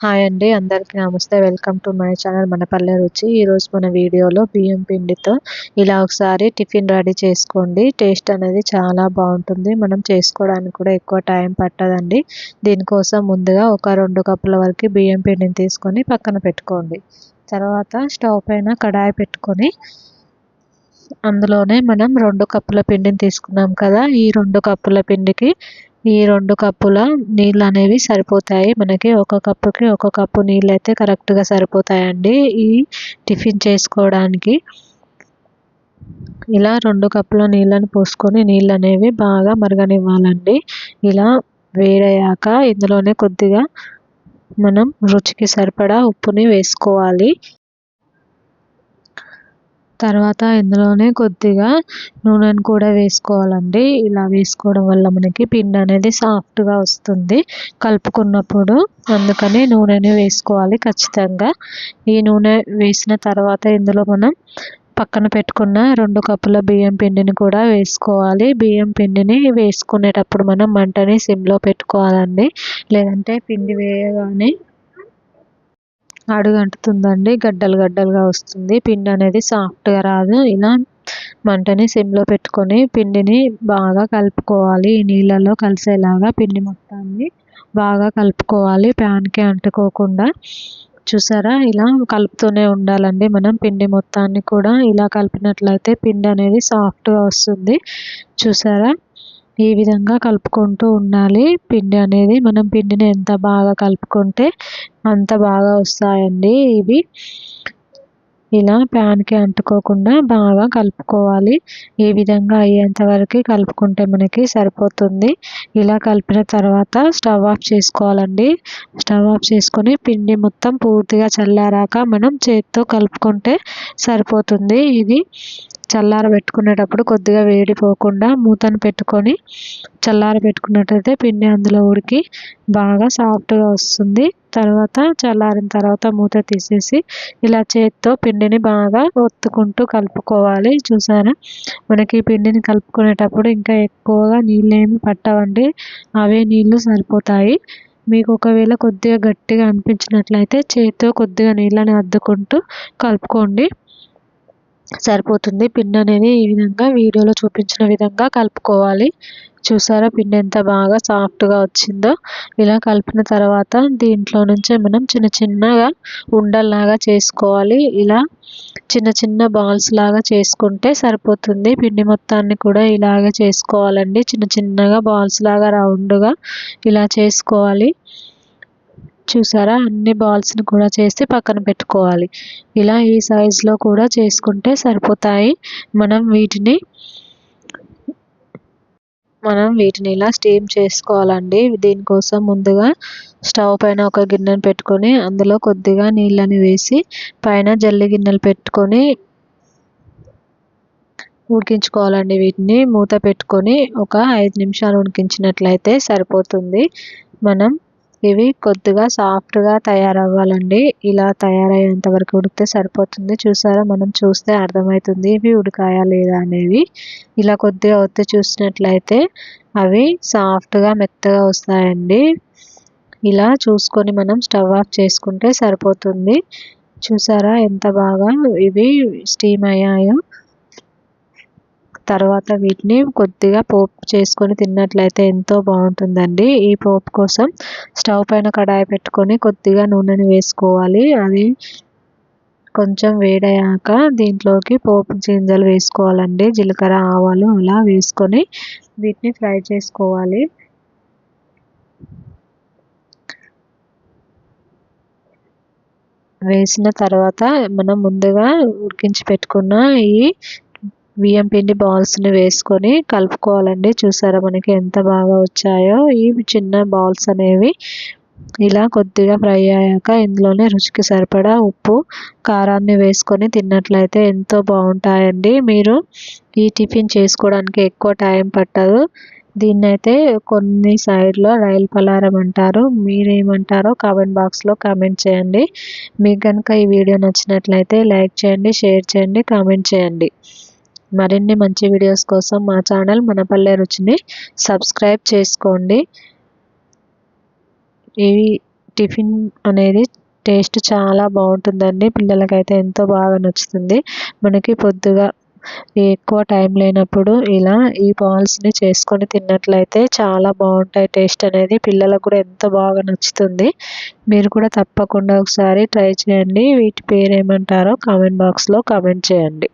Hi అండి అందరికీ నమస్తే. వెల్కమ్ టు మై ఛానల్ మన పల్లె రుచి ఈరోజు మన వీడియోలో బియ్యం పిండితో ఇలా ఒకసారి టిఫిన్ రెడీ చేసుకోండి. టేస్ట్ అనేది చాలా బాగుంటుంది. మనం చేసుకోవడానికి కూడా ఎక్కువ టైం పట్టదండి. దీనికోసం ముందుగా ఒక రెండు కప్పుల వరకు బియ్యం పిండిని తీసుకొని పక్కన పెట్టుకోండి. తర్వాత స్టవ్ పైన కడాయి పెట్టుకొని అందులోనే మనం రెండు కప్పుల పిండిని తీసుకున్నాం కదా ఈ రెండు కప్పుల పిండికి ఈ రెండు కప్పుల నీళ్ళు అనేవి సరిపోతాయి. మనకి ఒక కప్పుకి ఒక కప్పు నీళ్ళు అయితే కరెక్ట్గా సరిపోతాయండి. ఈ టిఫిన్ చేసుకోవడానికి ఇలా రెండు కప్పుల నీళ్ళని పోసుకొని నీళ్ళు అనేవి బాగా మరగనివ్వాలండి. ఇలా వేడయ్యాక ఇందులోనే కొద్దిగా మనం రుచికి సరిపడా ఉప్పుని వేసుకోవాలి. తర్వాత ఇందులోనే కొద్దిగా నూనెను కూడా వేసుకోవాలండి. ఇలా వేసుకోవడం వల్ల మనకి పిండి అనేది సాఫ్ట్గా వస్తుంది. కలుపుకున్నప్పుడు అందుకని నూనెని వేసుకోవాలి ఖచ్చితంగా. ఈ నూనె వేసిన తర్వాత ఇందులో మనం పక్కన పెట్టుకున్న రెండు కప్పుల బియ్యం పిండిని కూడా వేసుకోవాలి. బియ్యం పిండిని వేసుకునేటప్పుడు మనం మంటని సిమ్లో పెట్టుకోవాలండి. లేదంటే పిండి వేయగానే అడుగంటుతుందండి. గడ్డలు గడ్డలుగా వస్తుంది. పిండి అనేది సాఫ్ట్గా రాదు. ఇలా మంటని సిమ్లో పెట్టుకొని పిండిని బాగా కలుపుకోవాలి. ఈ నీళ్ళలో కలిసేలాగా పిండి మొత్తాన్ని బాగా కలుపుకోవాలి. ప్యాన్కి అంటుకోకుండా. చూసారా? ఇలా కలుపుతూనే ఉండాలండి మనం పిండి మొత్తాన్ని కూడా. ఇలా కలిపినట్లయితే పిండి అనేది సాఫ్ట్గా వస్తుంది. చూసారా? ఈ విధంగా కలుపుకుంటూ ఉండాలి. పిండి అనేది మనం పిండిని ఎంత బాగా కలుపుకుంటే అంత బాగా వస్తాయండి ఇవి. ఇలా ప్యాన్కి అంటుకోకుండా బాగా కలుపుకోవాలి. ఈ విధంగా అయ్యేంత వరకు కలుపుకుంటే మనకి సరిపోతుంది. ఇలా కలిపిన తర్వాత స్టవ్ ఆఫ్ చేసుకోవాలండి. స్టవ్ ఆఫ్ చేసుకొని పిండి మొత్తం పూర్తిగా చల్లారాక మనం చేతితో కలుపుకుంటే సరిపోతుంది. ఇది చల్లారబెట్టుకునేటప్పుడు కొద్దిగా వేడిపోకుండా మూతను పెట్టుకొని చల్లారబెట్టుకున్నట్టయితే పిండి అందులో ఉడికి బాగా సాఫ్ట్గా వస్తుంది. తర్వాత చల్లారిన తర్వాత మూత తీసేసి ఇలా చేతితో పిండిని బాగా ఒత్తుకుంటూ కలుపుకోవాలి. చూసారా? మనకి పిండిని కలుపుకునేటప్పుడు ఇంకా ఎక్కువగా నీళ్ళు ఏమి పట్టవండి. అవే నీళ్ళు సరిపోతాయి. మీకు ఒకవేళ కొద్దిగా గట్టిగా అనిపించినట్లయితే చేతితో కొద్దిగా నీళ్ళని అద్దుకుంటూ కలుపుకోండి. సరిపోతుంది. పిండి అనేది ఈ విధంగా వీడియోలో చూపించిన విధంగా కలుపుకోవాలి. చూసారా? పిండి ఎంత బాగా సాఫ్ట్గా వచ్చిందో. ఇలా కలిపిన తర్వాత దీంట్లో నుంచే మనం చిన్న చిన్నగా ఉండల్లాగా చేసుకోవాలి. ఇలా చిన్న చిన్న బాల్స్ లాగా చేసుకుంటే సరిపోతుంది. పిండి మొత్తాన్ని కూడా ఇలాగే చేసుకోవాలండి. చిన్న చిన్నగా బాల్స్ లాగా రౌండ్గా ఇలా చేసుకోవాలి. చూసారా? అన్ని బాల్స్ని కూడా చేసి పక్కన పెట్టుకోవాలి. ఇలా ఈ సైజులో కూడా చేసుకుంటే సరిపోతాయి. మనం వీటిని మనం వీటిని ఇలా స్టీమ్ చేసుకోవాలండి. దీనికోసం ముందుగా స్టవ్ పైన ఒక గిన్నెను పెట్టుకొని అందులో కొద్దిగా నీళ్ళని వేసి పైన జల్లి గిన్నెలు పెట్టుకొని ఉడికించుకోవాలండి వీటిని. మూత పెట్టుకొని ఒక ఐదు నిమిషాలు ఉడికించినట్లయితే సరిపోతుంది. మనం ఇవి కొద్దిగా సాఫ్ట్గా తయారవ్వాలండి. ఇలా తయారయ్యేంత వరకు ఉడికితే సరిపోతుంది. చూసారా? మనం చూస్తే అర్థమవుతుంది ఇవి ఉడికాయా లేదా అనేవి. ఇలా కొద్దిగా ఒత్తి చూసినట్లయితే అవి సాఫ్ట్గా మెత్తగా వస్తాయండి. ఇలా చూసుకొని మనం స్టవ్ ఆఫ్ చేసుకుంటే సరిపోతుంది. చూసారా? ఎంత బాగా ఇవి స్టీమ్ అయ్యాయో. తర్వాత వీటిని కొద్దిగా పోపు చేసుకొని తిన్నట్లయితే ఎంతో బాగుంటుందండి. ఈ పోపు కోసం స్టవ్ పైన కడాయి పెట్టుకొని కొద్దిగా నూనెని వేసుకోవాలి. అది కొంచెం వేడయ్యాక దీంట్లోకి పోపు గింజలు వేసుకోవాలండి. జీలకర్ర ఆవాలు అలా వేసుకొని వీటిని ఫ్రై చేసుకోవాలి. వేసిన తర్వాత మనం ముందుగా ఉడికించి పెట్టుకున్న ఈ బియ్యం పిండి బాల్స్ని వేసుకొని కలుపుకోవాలండి. చూసారా మనకి ఎంత బాగా వచ్చాయో? ఈ చిన్న బాల్స్ అనేవి ఇలా కొద్దిగా ఫ్రై అయ్యాక ఇందులోనే రుచికి సరిపడా ఉప్పు కారాన్ని వేసుకొని తిన్నట్లయితే ఎంతో బాగుంటాయండి. మీరు ఈ టిఫిన్ చేసుకోవడానికి ఎక్కువ టైం పట్టదు. దీన్నైతే కొన్ని సైడ్లో రైలు పలారం అంటారు. మీరేమంటారో కామెంట్ బాక్స్లో కామెంట్ చేయండి. మీకు కనుక ఈ వీడియో నచ్చినట్లయితే లైక్ చేయండి షేర్ చేయండి కామెంట్ చేయండి. మరిన్ని మంచి వీడియోస్ కోసం మా ఛానల్ మన పల్లె రుచిని సబ్స్క్రైబ్ చేసుకోండి. ఈ టిఫిన్ అనేది టేస్ట్ చాలా బాగుంటుందండి. పిల్లలకైతే ఎంతో బాగా నచ్చుతుంది. మనకి పొద్దుగా ఎక్కువ టైం లేనప్పుడు ఇలా ఈ బాల్స్ని చేసుకొని తిన్నట్లయితే చాలా బాగుంటాయి. టేస్ట్ అనేది పిల్లలకు కూడా ఎంతో బాగా నచ్చుతుంది. మీరు కూడా తప్పకుండా ఒకసారి ట్రై చేయండి. వీటి పేరు ఏమంటారో కామెంట్ బాక్స్లో కామెంట్ చేయండి.